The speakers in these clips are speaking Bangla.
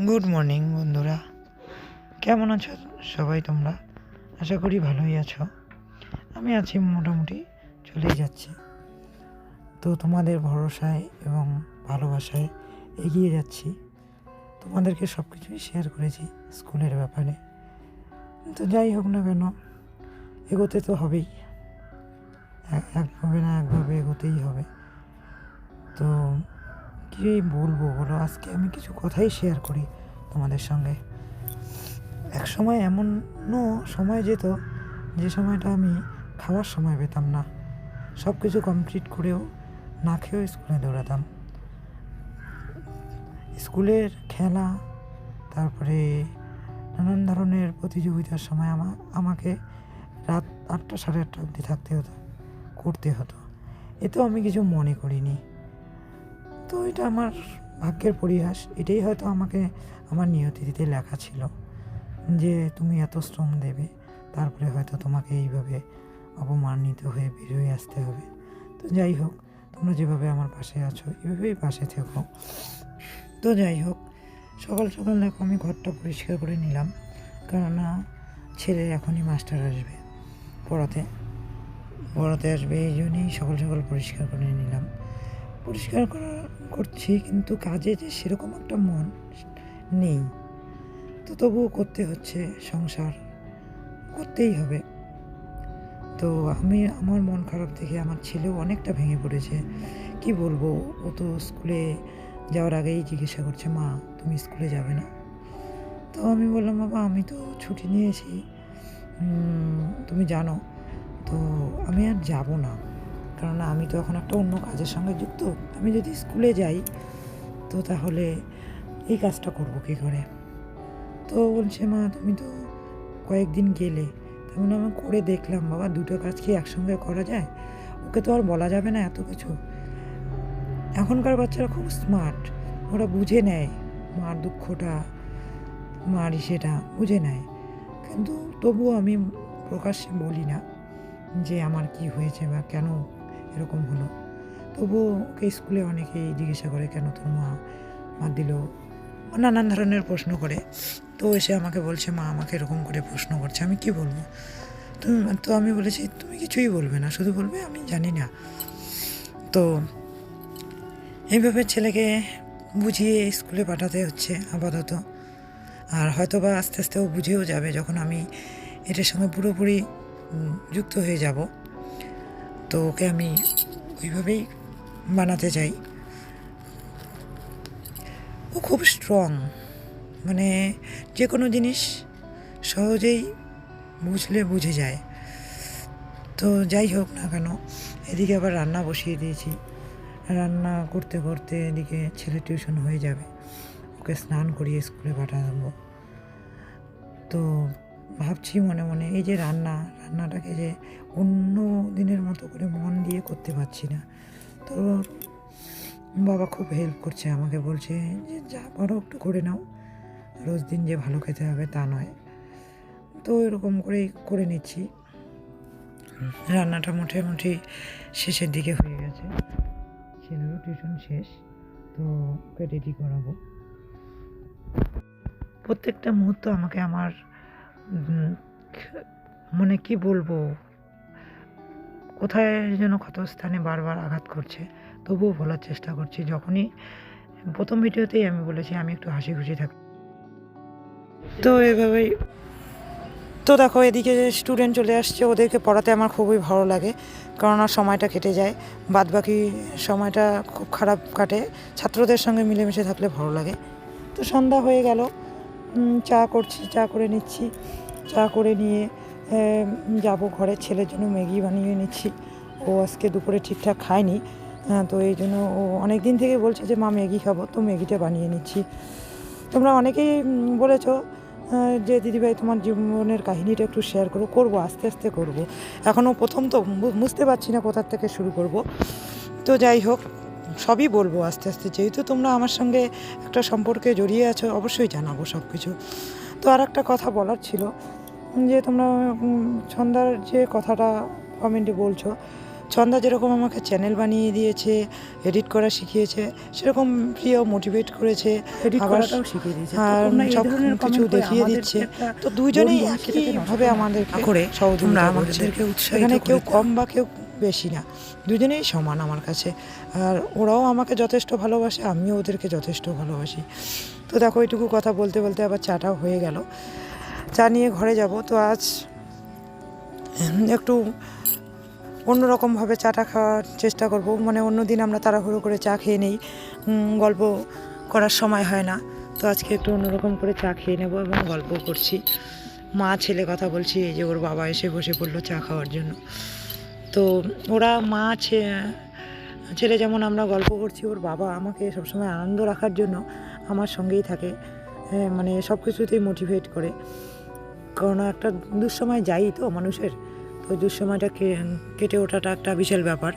গুড মর্নিং বন্ধুরা। কেমন আছো সবাই তোমরা? আশা করি ভালোই আছো। আমি আছি মোটামুটি, চলেই যাচ্ছি। তো তোমাদের ভরসায় এবং ভালোবাসায় এগিয়ে যাচ্ছি। তোমাদেরকে সব কিছুই শেয়ার করেছি স্কুলের ব্যাপারে। তো যাই হোক না কেন, এগোতে তো হবেই। এক- একভাবে না, একভাবে এগোতেই হবে। তো কী বলব বলো? আজকে আমি কিছু কথাই শেয়ার করি তোমাদের সঙ্গে। এক সময় এমনও সময় যেত, যে সময়টা আমি খাওয়ার সময় পেতাম না। সব কিছু কমপ্লিট করেও না খেয়েও স্কুলে দৌড়াতাম। স্কুলের খেলা, তারপরে নানান ধরনের প্রতিযোগিতার সময় আমা, আমাকে রাত আটটা সাড়ে আটটা অবধি থাকতে হতো, করতে হতো। এতেও আমি কিছু মনে করিনি। তো এটা আমার ভাগ্যের পরিহাস। এটাই হয়তো আমাকে আমার নিয়তিতে লেখা ছিল যে, তুমি এত শ্রম দেবে, তারপরে হয়তো তোমাকে এইভাবে অপমানিত হয়ে বেরোয় আসতে হবে। তো যাই হোক, তোমরা যেভাবে আমার পাশে আছো, এভাবেই পাশে থেকো। তো যাই হোক, সকাল সকাল দেখো আমি ঘরটা পরিষ্কার করে নিলাম। কেননা ছেলে এখনই মাস্টার আসবে পড়াতে। পড়াতে আসবে, এই জন্যই সকাল সকাল পরিষ্কার করে নিলাম। পরিষ্কার করা করছি, কিন্তু কাজে যে সেরকম একটা মন নেই। তো তবুও করতে হচ্ছে, সংসার করতেই হবে। তো আমি আমার মন খারাপ দেখে আমার ছেলেও অনেকটা ভেঙে পড়েছে। কি বলব, ও তো স্কুলে যাওয়ার আগেই জিজ্ঞাসা করছে, মা, তুমি স্কুলে যাবে না? তো আমি বললাম, বাবা, আমি তো ছুটি নিয়েছি। তুমি জানো, তো আমি আর যাব না। কারণ আমি তো এখন একটা অন্য কাজের সঙ্গে যুক্ত। আমি যদি স্কুলে যাই, তো তাহলে এই কাজটা করব কী করে? তো বলছে, মা, তুমি তো কয়েকদিন গেলে। তেমন আমি করে দেখলাম, বাবা, দুটো কাজ কি একসঙ্গে করা যায়? ওকে তো আর বলা যাবে না এত কিছু। এখনকার বাচ্চারা খুব স্মার্ট। ওরা বুঝে নেয় মার দুঃখটা, মার সেটা বুঝে নেয়। কিন্তু তবুও আমি প্রকাশ্যে বলি না যে আমার কি হয়েছে বা কেন এরকম হলো। তবুও ওকে স্কুলে অনেকেই জিজ্ঞাসা করে, কেন তোর মা মা দিল? নানান ধরনের প্রশ্ন করে। তো এসে আমাকে বলছে, মা আমাকে এরকম করে প্রশ্ন করছে, আমি কি বলব? তুমি তো আমি বলেছি, তুমি কিছুই বলবে না, শুধু বলবে আমি জানি না। তো এইভাবে ছেলেকে বুঝিয়ে স্কুলে পাঠাতে হচ্ছে আপাতত। আর হয়তো বা আস্তে আস্তে ও বুঝেও যাবে যখন আমি এটার সঙ্গে পুরোপুরি যুক্ত হয়ে যাব। তো ওকে আমি ওইভাবেই বানাতে চাই। ও খুব স্ট্রং মানে যে কোনো জিনিস সহজেই বুঝলে বুঝে যায়। তো যাই হোক না কেন, এদিকে আবার রান্না বসিয়ে দিয়েছি। রান্না করতে করতে এদিকে ছেলে টিউশন হয়ে যাবে। ওকে স্নান করিয়ে স্কুলে পাঠাবো। তো ভাবছি মনে মনে এই যে রান্না, রান্নাটাকে যে অন্য দিনের মতো করে মন দিয়ে করতে পারছি না। তো বাবা খুব হেল্প করছে আমাকে, বলছে যে যা পারো একটু করে নাও। রোজ দিন যে ভালো খেতে হবে তা নয়। তো এরকম করেই করে নিচ্ছি। রান্নাটা মোটামুটি শেষের দিকে হয়ে গেছে। ছেলেরও টিউশন শেষ, তো ওকে রেডি করাবো। প্রত্যেকটা মুহূর্ত আমাকে আমার মানে কি বলব? কোথায় যেন ক্ষতস্থানে বারবার আঘাত করছে, তবুও বলার চেষ্টা করছি। যখনই প্রথম ভিডিওতেই আমি বলেছি, আমি একটু হাসি খুশি থাকি তো এভাবেই তো দেখো, এদিকে যে স্টুডেন্ট চলে আসছে, ওদেরকে পড়াতে আমার খুবই ভালো লাগে, কারণ আর সময়টা কেটে যায়। বাদ বাকি সময়টা খুব খারাপ কাটে। ছাত্রদের সঙ্গে মিলেমিশে থাকলে ভালো লাগে। তো সন্ধ্যা হয়ে গেল। চা করছি, চা করে নিচ্ছি। চা করে নিয়ে যাব ঘরে, ছেলের জন্য ম্যাগি বানিয়ে নিচ্ছি ও আজকে দুপুরে ঠিকঠাক খায়নি। তো এই জন্য ও অনেক দিন থেকে বলছে যে, মা, ম্যাগি খাব। তো ম্যাগিটা বানিয়ে নিচ্ছি তোমরা অনেকেই বলেছ যে, দিদিভাই, তোমার জীবনের কাহিনীটা একটু শেয়ার করো। করব, আস্তে আস্তে করব। এখনও প্রথম তো বুঝতে পারছি না কোথার থেকে শুরু করব। তো যাই হোক, সবই বলব আস্তে আস্তে। যেহেতু তোমরা আমার সঙ্গে একটা সম্পর্কে জড়িয়ে আছো, অবশ্যই জানাব সব কিছু তো আর একটা কথা বলার ছিল যে তোমরা ছন্দার যে কথাটা কমেন্টে বলছো ছন্দা যেরকম আমাকে চ্যানেল বানিয়ে দিয়েছে এডিট করা শিখিয়েছে সেরকম প্রিয় মোটিভেট করেছে আবার সব কিছু দেখিয়ে দিচ্ছে। তো নষ্ট একইভাবে আমাদেরকে করে সহযোগিতা আমাদেরকে এখানে কেউ কম বা কেউ বেশি না। দুজনেই সমান আমার কাছে। আর ওরাও আমাকে যথেষ্ট ভালোবাসে আমিও ওদেরকে যথেষ্ট ভালোবাসি। তো দেখো এইটুকু কথা বলতে বলতে আবার চাটাও হয়ে গেল। চা নিয়ে ঘরে যাব। তো আজ একটু অন্যরকমভাবে চাটা খাওয়ার চেষ্টা করব। মানে অন্য দিন আমরা তাড়াহুড়ো করে চা খেয়ে নেই। গল্প করার সময় হয় না। তো আজকে একটু অন্যরকম করে চা খেয়ে নেব এবং গল্প করছি। মা, ছেলে কথা বলছি, এই যে ওর বাবা এসে বসে পড়ল চা খাওয়ার জন্য। তো ওরা মা ছেলে যেমন আমরা গল্প করছি, ওর বাবা আমাকে সবসময় আনন্দ রাখার জন্য আমার সঙ্গেই থাকে। মানে সব কিছুতেই মোটিভেট করে। কারণ একটা দুঃসময় যাই তো মানুষের, তো দুঃসময়টা কেটে ওঠাটা একটা বিশাল ব্যাপার।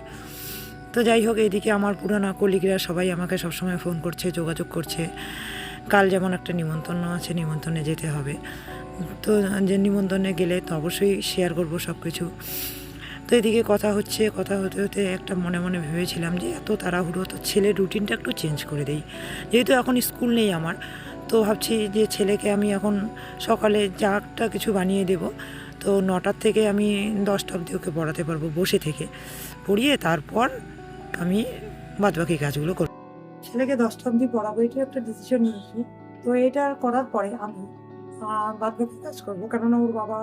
তো যাই হোক এইদিকে আমার পুরানো কলিগরা সবাই আমাকে সবসময় ফোন করছে, যোগাযোগ করছে। কাল যেমন একটা নিমন্ত্রণ আছে, নিমন্ত্রণে যেতে হবে। তো যে নিমন্ত্রণে গেলে তো অবশ্যই শেয়ার করব সব কিছু তো এদিকে কথা হচ্ছে, কথা হতে হতে একটা মনে মনে ভেবেছিলাম যে এত তাড়াহুড়ো, তো ছেলের রুটিনটা একটু চেঞ্জ করে দেই। যেহেতু এখন স্কুল নেই আমার তো ভাবছি যে ছেলেকে আমি এখন সকালে চাটা কিছু বানিয়ে দেব। তো নটার থেকে আমি দশটা অবধি ওকে পড়াতে পারব বসে থেকে। পড়িয়ে তারপর আমি বাদবাকি কাজগুলো করব ছেলেকে দশটা অবধি পড়াবো এটা একটা ডিসিশন নিয়েছি। তো এটা করার পরে আমি বাদবাকি কাজ করব। কেননা ওর বাবা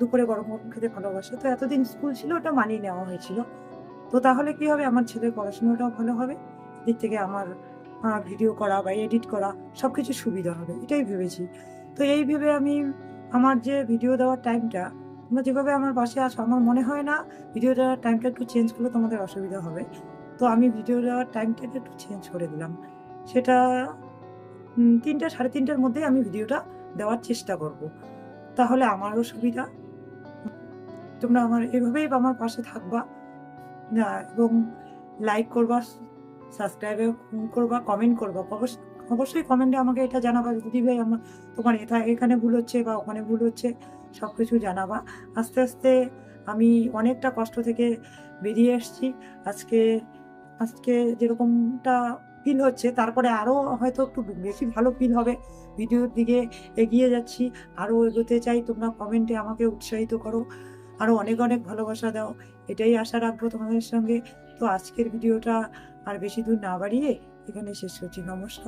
দুপুরে গরম গরম খেতে ভালোবাসে। তো এতদিন স্কুল ছিল, ওটা মানিয়ে নেওয়া হয়েছিল। তো তাহলে কি হবে? আমার ছেলের পড়াশোনাটাও ভালো হবে। দিক থেকে আমার ভিডিও করা বা এডিট করা সব কিছু সুবিধা হবে, এটাই ভেবেছি। তো এই ভেবে আমি আমার যে ভিডিও দেওয়ার টাইমটা তোমরা যেভাবে আমার পাশে আসো আমার মনে হয় না ভিডিও দেওয়ার টাইমটা একটু চেঞ্জ করলে তোমাদের অসুবিধা হবে। তো আমি ভিডিও দেওয়ার টাইমটাকে একটু চেঞ্জ করে দিলাম। সেটা তিনটা, সাড়ে তিনটার মধ্যে আমি ভিডিওটা দেওয়ার চেষ্টা করব। তাহলে আমারও সুবিধা। তোমরা আমার, এভাবেই আমার পাশে থাকবা। এবং লাইক করবা। সাবস্ক্রাইব করবা কমেন্ট করবা। অবশ্য- অবশ্যই কমেন্টে আমাকে এটা জানাবা। দিদি ভাই, আমার তোমার এটা এখানে ভুল হচ্ছে বা ওখানে ভুল হচ্ছে সব কিছু জানাবা। আস্তে আস্তে আমি অনেকটা কষ্ট থেকে বেরিয়ে এসেছি। আজকে আজকে যেরকমটা ফিল হচ্ছে, তারপরে আরও হয়তো একটু বেশি ভালো ফিল হবে। ভিডিওর দিকে এগিয়ে যাচ্ছি আরও এগোতে চাই। তোমরা কমেন্টে আমাকে উৎসাহিত করো। আরও অনেক অনেক ভালোবাসা দাও। এটাই আশা রাখব তোমাদের সঙ্গে। তো আজকের ভিডিওটা আর বেশি দূর না বাড়িয়ে এখানে শেষ করছি। নমস্কার।